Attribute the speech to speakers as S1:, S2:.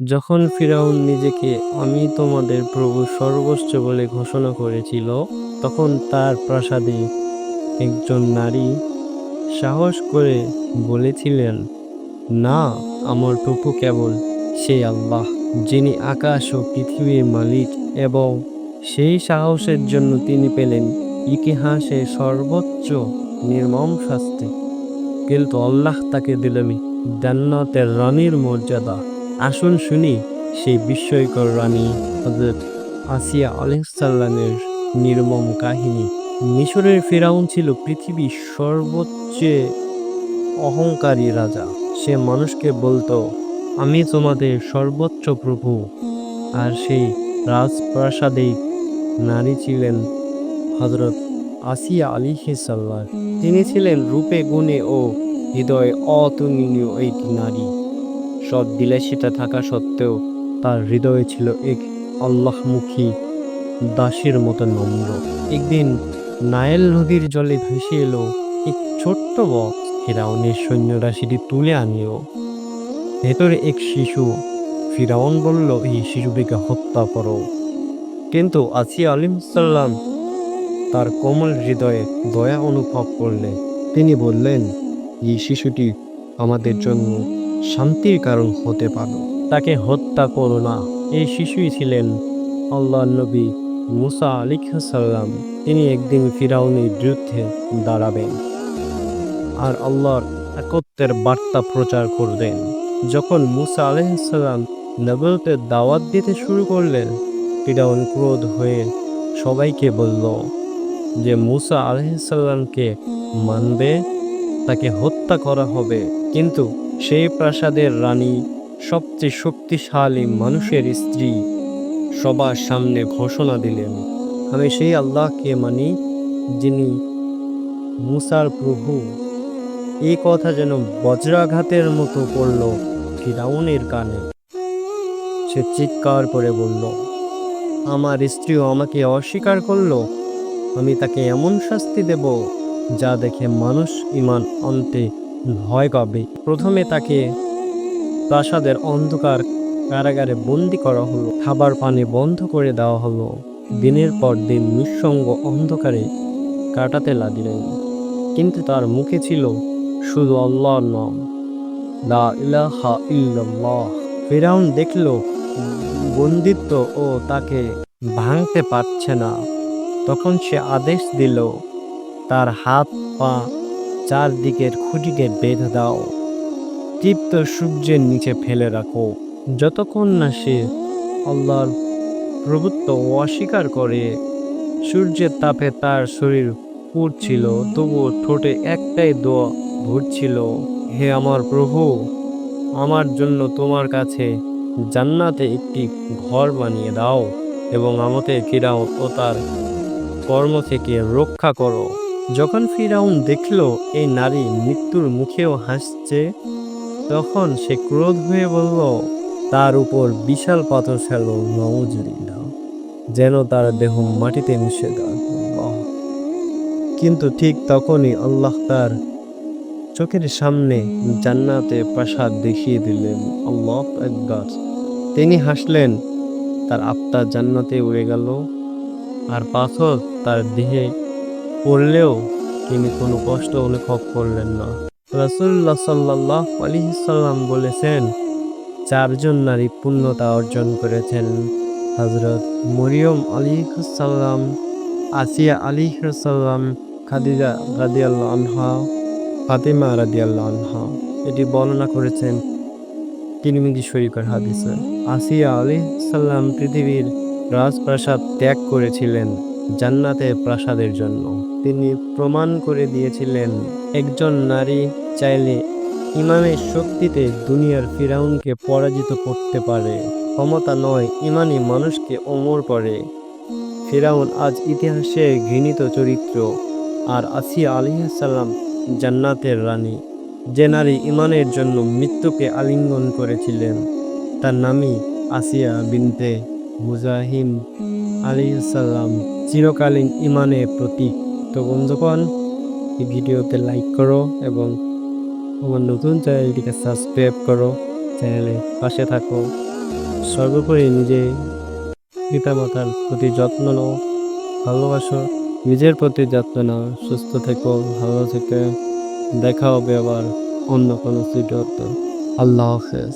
S1: যখন ফিরাউন নিজেকে আমি তোমাদের প্রভু সর্বোচ্চ বলে ঘোষণা করেছিল, তখন তার প্রাসাদে একজন নারী সাহস করে বলেছিলেন, না, আমার প্রভু কেবল সেই আল্লাহ, যিনি আকাশ ও পৃথিবীর মালিক এবং সেই সাহসের জন্য তিনি পেলেন ইতিহাসে সর্বোচ্চ নির্মম শাস্তি। কিন্তু আল্লাহ তাকে দিলেন জান্নাতের রানীর মর্যাদা। আসুন শুনি সেই বিস্ময়কর রানী হজরত আসিয়া আলহিসাল্লামের নির্মম কাহিনী। মিশরের ফেরাউন ছিল পৃথিবীর সর্বোচ্চ অহংকারী রাজা। সে মানুষকে বলতো, আমি তোমাদের সর্বোচ্চ প্রভু। আর সেই রাজপ্রাসাদেই নারী ছিলেন হজরত আসিয়া আলী সাল্লাহ তিনি ছিলেন রূপে, গুণে ও হৃদয়ে অতুলনীয় একটি নারী। সব দিলে সেটা থাকা সত্ত্বেও তার হৃদয়ে ছিল এক আল্লাহমুখী, দাসের মতো নম্র। একদিন নায়েল নদীর জলে ভেসে এলো এক ছোট্ট বক্স ফিরাউনের সৈন্যরা সেটি তুলে আনিও ভেতরে এক শিশু। ফিরাউন বলল, এই শিশুটিকে হত্যা করো। কিন্তু আসিয়া আলিম সাল্লাম তার কোমল হৃদয়ে দয়া অনুভব করলে তিনি বললেন, এই শিশুটি আমাদের জন্য শান্তির কারণ হতে পারো। তাকে হত্যা করো না। এই শিশুই ছিলেন আল্লাহ নবী মুসা আলিকাল্লাম তিনি একদিন ফিরাউনের বিরুদ্ধে দাঁড়াবেন আর আল্লাহর একত্বের বার্তা প্রচার করবেন। যখন মুসা আলহিসাল্লাম নবলতের দাওয়াত দিতে শুরু করলেন, ফিরাউন ক্রোধ হয়ে সবাইকে বলল যে, মুসা আলহিসাল্লামকে মানবে, তাকে হত্যা করা হবে। কিন্তু সেই প্রাসাদের রানী সবচেয়ে শক্তিশালী মানুষের স্ত্রী সবার সামনে ঘোষণা দিলেন, আমি সেই আল্লাহকে মানি যিনি মুসার প্রভু। এই কথা যেন বজ্রাঘাতের মতো পড়ল ফিরাউনের কানে। সে চিৎকার করে বলল, আমার স্ত্রীও আমাকে অস্বীকার করল। আমি তাকে এমন শাস্তি দেব যা দেখে মানুষ ইমান অন্তে ভয় কবে প্রথমে তাকে প্রাসাদের অন্ধকার কারাগারে বন্দি করা হলো। খাবার পানি বন্ধ করে দেওয়া হলো। দিনের পর দিন নিঃসঙ্গ অন্ধকারে কাটাতে লাগলেন। কিন্তু তার মুখে ছিল শুধু আল্লাহর নাম। ইলাহা ফেরাউন দেখল বন্দিত্ব ও তাকে ভাঙতে পারছে না। তখন সে আদেশ দিল, তার হাত পা চারদিকের খুঁটিকে বেঁধে দাও। তীপ্ত সূর্যের নিচে ফেলে রাখো। যতক্ষণ না সে আল্লাহর প্রভুত্ব অস্বীকার করে, সূর্যের তাপে তার শরীর পুড়ছিল, তবুও ঠোঁটে একটাই দোয়া ভরছিল, হে আমার প্রভু, আমার জন্য তোমার কাছে জান্নাতে একটি ঘর বানিয়ে দাও এবং আমাদের ফিরাউন ও তার কর্ম থেকে রক্ষা করো। যখন ফিরাউন দেখল এই নারী মৃত্যুর মুখেও হাসছে, তখন সে ক্রোধ হয়ে বলল, তার উপর বিশাল পাথর ফেল নওজুবিল্লাহ যেন তার দেহ মাটিতে মিশে দেয় কিন্তু ঠিক তখনই আল্লাহ তার চোখের সামনে জান্নাতে প্রাসাদ দেখিয়ে দিলেন, আল্লাহ একবার। তিনি হাসলেন, তার আত্মা জান্নাতে উড়ে গেল, আর পাথর তার দেহে পড়লেও তিনি কোনো কষ্ট অনুভব করলেন না। রাসুল্লাহ সাল্লাহ আলিসাল্লাম বলেছেন, চারজন নারী পূর্ণতা অর্জন করেছেন। হজরত মরিয়ম আলিহাল্লাম আসিয়া আলিহাল্লাম খাদিজা রাদিয়াল্লাহ আনহা, ফাতেমা রাদিয়াল্লাহ আনহা এটি বর্ণনা করেছেন তিরমিজি শরীফের হাদিসে। আসিয়া আলী সাল্লাম পৃথিবীর রাজপ্রাসাদ ত্যাগ করেছিলেন। জান্নাতের প্রাসাদের জন্য। তিনি প্রমাণ করে দিয়েছিলেন, একজন নারী চাইলে ইমানের শক্তিতে দুনিয়ার ফিরাউনকে পরাজিত করতে পারে। ক্ষমতা নয় ইমানই মানুষকে অমর করে। ফিরাউন আজ ইতিহাসের ঘৃণিত চরিত্র, আর আসিয়া আলিহাসাল্লাম জান্নাতের রানী। যে নারী ইমানের জন্য মৃত্যুকে আলিঙ্গন করেছিলেন, তার নামই আসিয়া বিনতে মুজাহিম আলিসাল্লাম চিরকালীন ইমানের প্রতীক। তো বন্ধুগণ, এই ভিডিওতে লাইক করো এবং আমার নতুন চ্যানেলটিকে সাবস্ক্রাইব করো। চ্যানেলে পাশে থাকো। সর্বোপরি নিজে পিতামাতার প্রতি যত্ন নাও, ভালোবাসো, নিজের প্রতি যত্ন নাও, সুস্থ থেকো, ভালো থেকে দেখা হবে আবার অন্য কোনো ভিডিওতে। আল্লাহ হাফেজ।